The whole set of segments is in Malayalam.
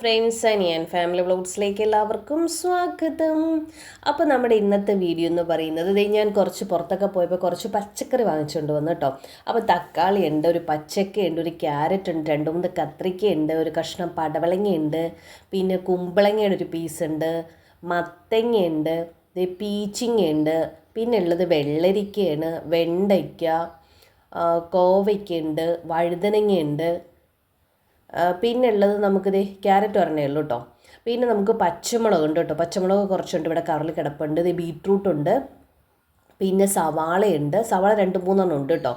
ഫ്രണ്ട്സ് ഞാൻ ഫാമിലി വ്ലോഗ്സിലേക്ക് എല്ലാവർക്കും സ്വാഗതം. അപ്പോൾ നമ്മുടെ ഇന്നത്തെ വീഡിയോ എന്ന് പറയുന്നത് ഇതേ ഞാൻ കുറച്ച് പുറത്തൊക്കെ പോയപ്പോൾ കുറച്ച് പച്ചക്കറി വാങ്ങിച്ചുകൊണ്ട് വന്നു കേട്ടോ അപ്പോൾ തക്കാളി ഉണ്ട് ഒരു പച്ചക്ക ഉണ്ട് ഒരു ക്യാരറ്റ് ഉണ്ട് രണ്ട് മൂന്ന് കത്രിക്ക ഉണ്ട് ഒരു കഷ്ണം പടവളങ്ങയുണ്ട് പിന്നെ കുമ്പളങ്ങയുടെ ഒരു പീസ് ഉണ്ട് മത്തങ്ങയുണ്ട് ഉണ്ട് ദേ പീച്ചിങ്ങ ഉണ്ട് പിന്നെ ഉള്ളത് വെള്ളരിക്കയാണ് വെണ്ടയ്ക്ക കോവയ്ക്കുണ്ട് വഴുതനങ്ങയുണ്ട് ആ, പിന്നെ ഉള്ളത് നമുക്കിത് ക്യാരറ്റ് ഒരെണ്ണേ ഉള്ളൂ കേട്ടോ പിന്നെ നമുക്ക് പച്ചമുളക് ഉണ്ട് കേട്ടോ പച്ചമുളക് കുറച്ചുണ്ട് ഇവിടെ കറിൽ കിടപ്പുണ്ട് ഇത് ബീട്രൂട്ട് ഉണ്ട് പിന്നെ സവാളയുണ്ട്. സവാള രണ്ട് മൂന്നെണ്ണം ഉണ്ട് കേട്ടോ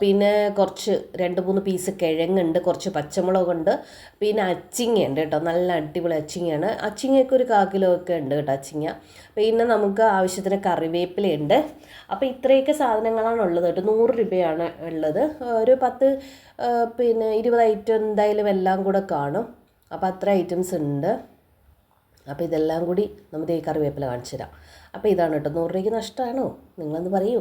പിന്നെ കുറച്ച് രണ്ട് മൂന്ന് പീസ് കിഴങ്ങുണ്ട് കുറച്ച് പച്ചമുളകുണ്ട് പിന്നെ അച്ചിങ്ങ ഉണ്ട് കേട്ടോ നല്ല അടിപൊളി അച്ചിങ്ങയാണ്. അച്ചിങ്ങയൊക്കെ ഒരു കാ കിലോ ഒക്കെ ഉണ്ട് കേട്ടോ അച്ചിങ്ങ. പിന്നെ നമുക്ക് ആവശ്യത്തിന് കറിവേപ്പിലയുണ്ട്. അപ്പോൾ ഇത്രയൊക്കെ സാധനങ്ങളാണ് ഉള്ളത് കേട്ടോ നൂറ് രൂപയാണ് ഉള്ളത്. ഒരു പത്ത് പിന്നെ ഇരുപത് ഐറ്റം എന്തായാലും എല്ലാം കൂടെ കാണും. അപ്പോൾ അത്ര ഐറ്റംസ് ഉണ്ട്. അപ്പോൾ ഇതെല്ലാം കൂടി നമുക്ക് ഈ കറിവേപ്പില കാണിച്ചു തരാം അപ്പോൾ ഇതാണ് കേട്ടോ നൂറ് രൂപയ്ക്ക് നഷ്ടമാണോ നിങ്ങളൊന്ന് പറയൂ.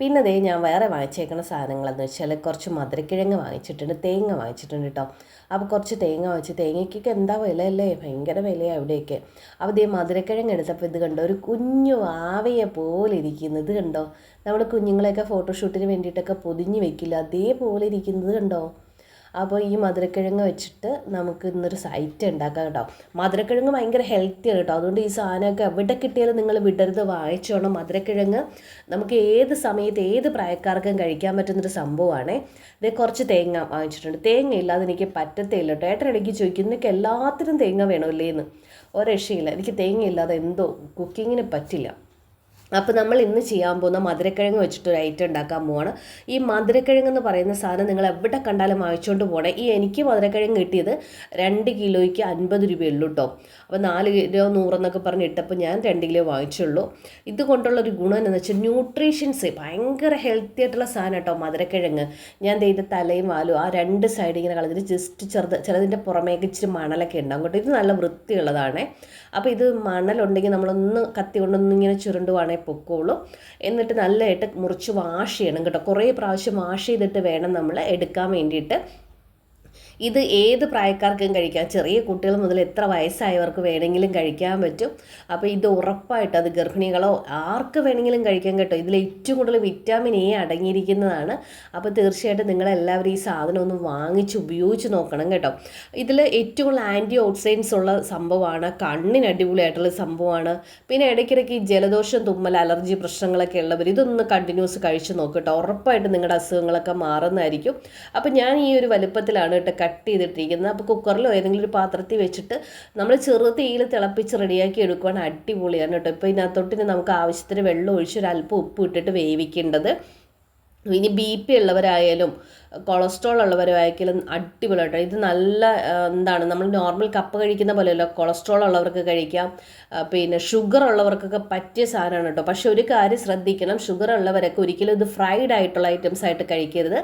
പിന്നെ ദേ ഞാൻ വേറെ വാങ്ങിച്ചേക്കുന്ന സാധനങ്ങൾ സാധനങ്ങളെന്ന് വെച്ചാൽ കുറച്ച് മധുരക്കിഴങ്ങ് വാങ്ങിച്ചിട്ടുണ്ട് തേങ്ങ വാങ്ങിച്ചിട്ടുണ്ട് കേട്ടോ അപ്പോൾ കുറച്ച് തേങ്ങ വാങ്ങിച്ച് തേങ്ങയ്ക്കൊക്കെ എന്താ വിലയല്ലേ? ഭയങ്കര വിലയാണ് അവിടെയൊക്കെ അപ്പോൾ ദേ മധുരക്കിഴങ്ങ് എടുത്തപ്പോൾ ഇത് കണ്ടോ ഒരു കുഞ്ഞു ആവയെ പോലെ ഇരിക്കുന്നത് ഇത് കണ്ടോ? നമ്മൾ കുഞ്ഞുങ്ങളെയൊക്കെ ഫോട്ടോഷൂട്ടിന് വേണ്ടിയിട്ടൊക്കെ പൊതിഞ്ഞ് വെക്കില്ല? അതേപോലെ ഇരിക്കുന്നത് കണ്ടോ? അപ്പോൾ ഈ മധുരക്കിഴങ്ങ് വെച്ചിട്ട് നമുക്ക് ഇന്നൊരു സൈറ്റ് ഉണ്ടാക്കാം കേട്ടോ. മധുരക്കിഴങ്ങ് ഭയങ്കര ഹെൽത്തിയാണ് കേട്ടോ. അതുകൊണ്ട് ഈ സാധനമൊക്കെ എവിടെ കിട്ടിയാലും നിങ്ങൾ വിടരുത് വായിച്ചോണം മധുരക്കിഴങ്ങ് നമുക്ക് ഏത് സമയത്ത് ഏത് പ്രായക്കാർക്കും കഴിക്കാൻ പറ്റുന്നൊരു സംഭവമാണ്. ഇത് കുറച്ച് തേങ്ങ വാങ്ങിച്ചിട്ടുണ്ട്. തേങ്ങ ഇല്ലാതെ എനിക്ക് പറ്റത്തില്ല കേട്ടോ. ഏട്ടൻ ഇടയ്ക്ക് ചോദിക്കും നിനക്ക് എല്ലാത്തിനും തേങ്ങ വേണമല്ലേ എന്ന് ഒരു രക്ഷയില്ല എനിക്ക് തേങ്ങ ഇല്ലാതെ എന്തോ കുക്കിങ്ങിന് പറ്റില്ല. അപ്പോൾ നമ്മൾ ഇന്ന് ചെയ്യാൻ പോകുന്ന മധുരക്കിഴങ്ങ് വെച്ചിട്ട് ഒരു ഐറ്റം ഉണ്ടാക്കാൻ പോവാണ്. ഈ മധുരക്കിഴങ്ങ് എന്ന് പറയുന്ന സാധനം നിങ്ങൾ എവിടെ കണ്ടാലും വാങ്ങിച്ചുകൊണ്ട് പോകണേ ഈ എനിക്ക് മധുരക്കിഴങ്ങ് കിട്ടിയത് രണ്ട് കിലോയ്ക്ക് അൻപത് രൂപയുള്ളൂ കേട്ടോ അപ്പോൾ നാല് കിലോ നൂറെന്നൊക്കെ പറഞ്ഞ് ഇട്ടപ്പോൾ ഞാൻ രണ്ട് കിലോ വാങ്ങിച്ചുള്ളൂ. ഇത് കൊണ്ടുള്ള ഒരു ഗുണം എന്താണെന്ന് വെച്ചാൽ ന്യൂട്രീഷ്യൻസ് ഭയങ്കര ഹെൽത്തി ആയിട്ടുള്ള സാധനം കേട്ടോ മധുരക്കിഴങ്ങ്. ഞാൻ ഇതിന്റെ തലയും വാലും ആ രണ്ട് സൈഡ് ഇങ്ങനെ കളഞ്ഞിട്ട് ജസ്റ്റ് ചെറുത് ചിലതിന്റെ പുറമേക്ക് ഇച്ചിരി മണലൊക്കെ ഉണ്ടാകും കേട്ടോ ഇത് നല്ല വൃത്തിയുള്ളതാണ്. അപ്പോൾ ഇത് മണലുണ്ടെങ്കിൽ നമ്മളൊന്ന് കത്തി കൊണ്ടൊന്നിങ്ങനെ ചുരുണ്ടുവാണെങ്കിൽ പൊക്കോളും. എന്നിട്ട് നല്ലതായിട്ട് മുറിച്ച് വാഷ് ചെയ്യണം കേട്ടോ. കുറേ പ്രാവശ്യം വാഷ് ചെയ്തിട്ട് വേണം നമ്മൾ എടുക്കാൻ വേണ്ടിയിട്ട്. ഇത് ഏത് പ്രായക്കാർക്കും കഴിക്കാം. ചെറിയ കുട്ടികൾ മുതൽ എത്ര വയസ്സായവർക്ക് വേണമെങ്കിലും കഴിക്കാൻ പറ്റും. അപ്പോൾ ഇത് ഉറപ്പായിട്ട് അത് ഗർഭിണികളോ ആർക്ക് വേണമെങ്കിലും കഴിക്കാൻ കേട്ടോ. ഇതിൽ ഏറ്റവും കൂടുതൽ വിറ്റാമിൻ എ അടങ്ങിയിരിക്കുന്നതാണ്. അപ്പോൾ തീർച്ചയായിട്ടും നിങ്ങളെല്ലാവരും ഈ സാധനം ഒന്ന് വാങ്ങിച്ച് ഉപയോഗിച്ച് നോക്കണം കേട്ടോ. ഇതിൽ ഏറ്റവും കൂടുതൽ ആന്റി ഓക്സിഡൻസ് ഉള്ള സംഭവമാണ്. കണ്ണിന് അടിപൊളിയായിട്ടുള്ള സംഭവമാണ്. പിന്നെ ഇടയ്ക്കിടയ്ക്ക് ഈ ജലദോഷം തുമ്മൽ അലർജി പ്രശ്നങ്ങളൊക്കെ ഉള്ളവർ ഇതൊന്ന് കണ്ടിന്യൂസ് കഴിച്ച് നോക്കട്ടോ ഉറപ്പായിട്ട് നിങ്ങളുടെ അസുഖങ്ങളൊക്കെ മാറുന്നതായിരിക്കും. അപ്പോൾ ഞാൻ ഈ ഒരു വലുപ്പത്തിലാണ് കേട്ടോ കട്ട് ചെയ്തിട്ടിരിക്കുന്നത്. അപ്പോൾ കുക്കറിലോ ഏതെങ്കിലും ഒരു പാത്രത്തിൽ വെച്ചിട്ട് നമ്മൾ ചെറു തീയിൽ തിളപ്പിച്ച് റെഡിയാക്കി എടുക്കുവാണ് അടിപൊളിയാണ് കേട്ടോ ഇപ്പോൾ ഇതിനകത്തോട്ട് നമുക്ക് ആവശ്യത്തിന് വെള്ളം ഒഴിച്ച് ഒരു അല്പം ഉപ്പ് ഇട്ടിട്ട് വേവിക്കേണ്ടത്. ഇനി ബി പി ഉള്ളവരായാലും കൊളസ്ട്രോൾ ഉള്ളവരായാലും അടിപൊളിയായിട്ട് ഇത് നല്ല എന്താണ് നമ്മൾ നോർമൽ കപ്പ് കഴിക്കുന്ന പോലെയല്ല കൊളസ്ട്രോൾ ഉള്ളവർക്ക് കഴിക്കാം. പിന്നെ ഷുഗർ ഉള്ളവർക്കൊക്കെ പറ്റിയ സാധനമാണ് കേട്ടോ. പക്ഷെ ഒരു കാര്യം ശ്രദ്ധിക്കണം ഷുഗർ ഉള്ളവരൊക്കെ ഒരിക്കലും ഇത് ഫ്രൈഡ് ആയിട്ടുള്ള ഐറ്റംസ് ആയിട്ട് കഴിക്കരുത്.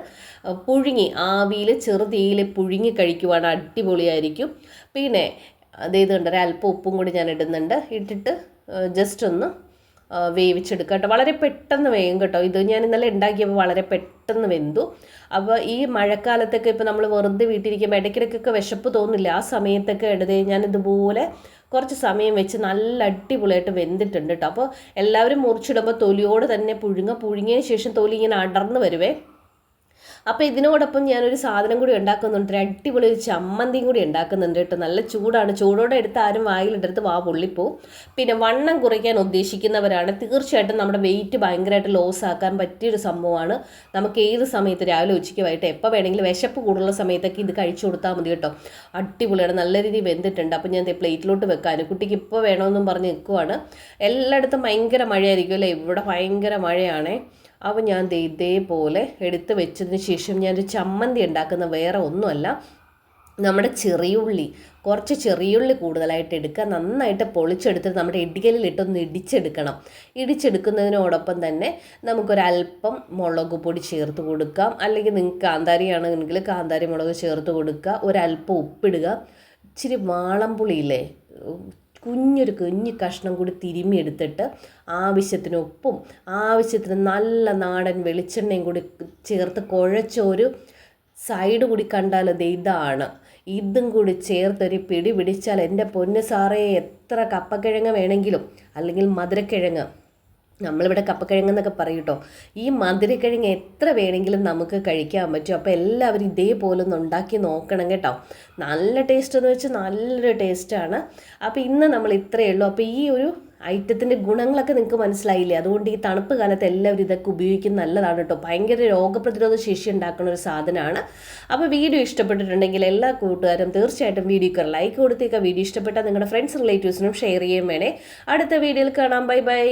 പുഴുങ്ങി ആവിയിൽ ചെറുതീയിൽ പുഴുങ്ങി കഴിക്കുവാണ് അടിപൊളിയായിരിക്കും. പിന്നെ അത് ഇത് കണ്ടൊരു അല്പം ഉപ്പും കൂടി ഞാൻ ഇടുന്നുണ്ട്. ഇട്ടിട്ട് ജസ്റ്റ് ഒന്ന് വേവിച്ചെടുക്കുക കേട്ടോ. വളരെ പെട്ടെന്ന് വേഗം കേട്ടോ. ഇത് ഞാൻ ഇന്നലെ ഉണ്ടാക്കിയപ്പോൾ വളരെ പെട്ടെന്ന് വെന്തു. അപ്പോൾ ഈ മഴക്കാലത്തൊക്കെ ഇപ്പോൾ നമ്മൾ വെറുതെ വീട്ടിലിരിക്കുമ്പോൾ ഇടയ്ക്കിടയ്ക്കൊക്കെ വിശപ്പ് തോന്നില്ല. ആ സമയത്തൊക്കെ എടുത്ത് ഞാൻ ഇതുപോലെ കുറച്ച് സമയം വെച്ച് നല്ല അടിപൊളിയായിട്ട് വെന്തിട്ടുണ്ട് കേട്ടോ. അപ്പോൾ എല്ലാവരും മുറിച്ചിടുമ്പോൾ തൊലിയോട് തന്നെ പുഴുങ്ങുക. പുഴുങ്ങിയതിന് ശേഷം തൊലി ഇങ്ങനെ അടർന്ന് വരുവേ. അപ്പോൾ ഇതിനോടൊപ്പം ഞാനൊരു സാധനം കൂടി ഉണ്ടാക്കുന്നുണ്ട്. അടിപൊളി ഒരു ചമ്മന്തിയും കൂടി ഉണ്ടാക്കുന്നുണ്ട് കേട്ടോ. നല്ല ചൂടാണ്. ചൂടോടെ എടുത്ത് ആരും വായിലിട്ടെടുത്ത് വാ പൊള്ളിപ്പോവും. പിന്നെ വണ്ണം കുറയ്ക്കാൻ ഉദ്ദേശിക്കുന്നവരാണ്. തീർച്ചയായിട്ടും നമ്മുടെ വെയിറ്റ് ഭയങ്കരമായിട്ട് ലോസ് ആക്കാൻ പറ്റിയൊരു സംഭവമാണ്. നമുക്ക് ഏത് സമയത്ത് രാവിലെ ഉച്ചയ്ക്ക് വൈകിട്ട് എപ്പോൾ വേണമെങ്കിലും വിശപ്പ് കൂടുതലുള്ള സമയത്തൊക്കെ ഇത് കഴിച്ചു കൊടുത്താൽ മതി കേട്ടോ. അടിപൊളിയാണ്. നല്ല രീതിയിൽ വെന്തിട്ടുണ്ട്. അപ്പോൾ ഞാൻ പ്ലേറ്റിലോട്ട് വെക്കാൻ കുട്ടിക്ക് ഇപ്പോൾ വേണമെന്നും പറഞ്ഞ് നിൽക്കുവാണ് എല്ലായിടത്തും ഭയങ്കര മഴയായിരിക്കും അല്ലേ? ഇവിടെ ഭയങ്കര മഴയാണേ. അപ്പോൾ ഞാൻ ഇതേപോലെ എടുത്ത് വെച്ചതിന് ശേഷം ഞാനൊരു ചമ്മന്തി ഉണ്ടാക്കുന്ന വേറെ ഒന്നുമല്ല. നമ്മുടെ ചെറിയുള്ളി കുറച്ച് ചെറിയുള്ളി കൂടുതലായിട്ട് എടുക്കുക. നന്നായിട്ട് പൊളിച്ചെടുത്തിട്ട് നമ്മുടെ ഇടികലിലിട്ടൊന്ന് ഇടിച്ചെടുക്കണം. ഇടിച്ചെടുക്കുന്നതിനോടൊപ്പം തന്നെ നമുക്കൊരല്പം മുളക് പൊടി ചേർത്ത് കൊടുക്കാം. അല്ലെങ്കിൽ നിങ്ങൾക്ക് കാന്താരിയാണെങ്കിൽ കാന്താരി മുളക് ചേർത്ത് കൊടുക്കുക. ഒരല്പം ഉപ്പിടുക. ഇച്ചിരി വാളംപുളിയില്ലേ? കുഞ്ഞൊരു കുഞ്ഞു കഷ്ണം കൂടി തിരുമ്മി എടുത്തിട്ട് ആവശ്യത്തിന് ഉപ്പും ആവശ്യത്തിന് നല്ല നാടൻ വെളിച്ചെണ്ണയും കൂടി ചേർത്ത് കുഴച്ചൊരു സൈഡ് കൂടി കണ്ടാൽ ദേ ഇതാണ്. ഇതും കൂടി ചേർത്തൊരു പിടി പിടിച്ചാൽ എന്റെ പൊന്ന് സാറേ എത്ര കപ്പക്കിഴങ്ങ് വേണമെങ്കിലും അല്ലെങ്കിൽ മധുരക്കിഴങ്ങ്. നമ്മളിവിടെ കപ്പക്കിഴങ്ങ് എന്നൊക്കെ പറയും ഈ മധുരക്കിഴങ്ങ് എത്ര വേണമെങ്കിലും നമുക്ക് കഴിക്കാൻ പറ്റും. അപ്പോൾ എല്ലാവരും ഇതേപോലെ ഒന്ന് ഉണ്ടാക്കി നോക്കണം കേട്ടോ. നല്ല ടേസ്റ്റ് എന്ന് വെച്ചാൽ നല്ലൊരു ടേസ്റ്റാണ് അപ്പോൾ ഇന്ന് നമ്മൾ ഇത്രയേ ഉള്ളൂ. അപ്പോൾ ഈ ഒരു ഐറ്റത്തിന്റെ ഗുണങ്ങളൊക്കെ നിങ്ങൾക്ക് മനസ്സിലായില്ലേ? അതുകൊണ്ട് ഈ തണുപ്പ് കാലത്ത് എല്ലാവരും ഇതൊക്കെ ഉപയോഗിക്കുന്നത് നല്ലതാണ് കേട്ടോ ഭയങ്കര രോഗപ്രതിരോധ ശേഷി ഉണ്ടാക്കുന്ന ഒരു സാധനമാണ്. അപ്പോൾ വീഡിയോ ഇഷ്ടപ്പെട്ടിട്ടുണ്ടെങ്കിൽ എല്ലാ കൂട്ടുകാരും തീർച്ചയായിട്ടും വീഡിയോക്ക് ലൈക്ക് കൊടുത്തേക്കുക വീഡിയോ ഇഷ്ടപ്പെട്ടാൽ നിങ്ങളുടെ ഫ്രണ്ട്സ് റിലേറ്റീവ്സിനും ഷെയർ ചെയ്യാൻ വേണേ. അടുത്ത വീഡിയോയിൽ കാണാം. Bye bye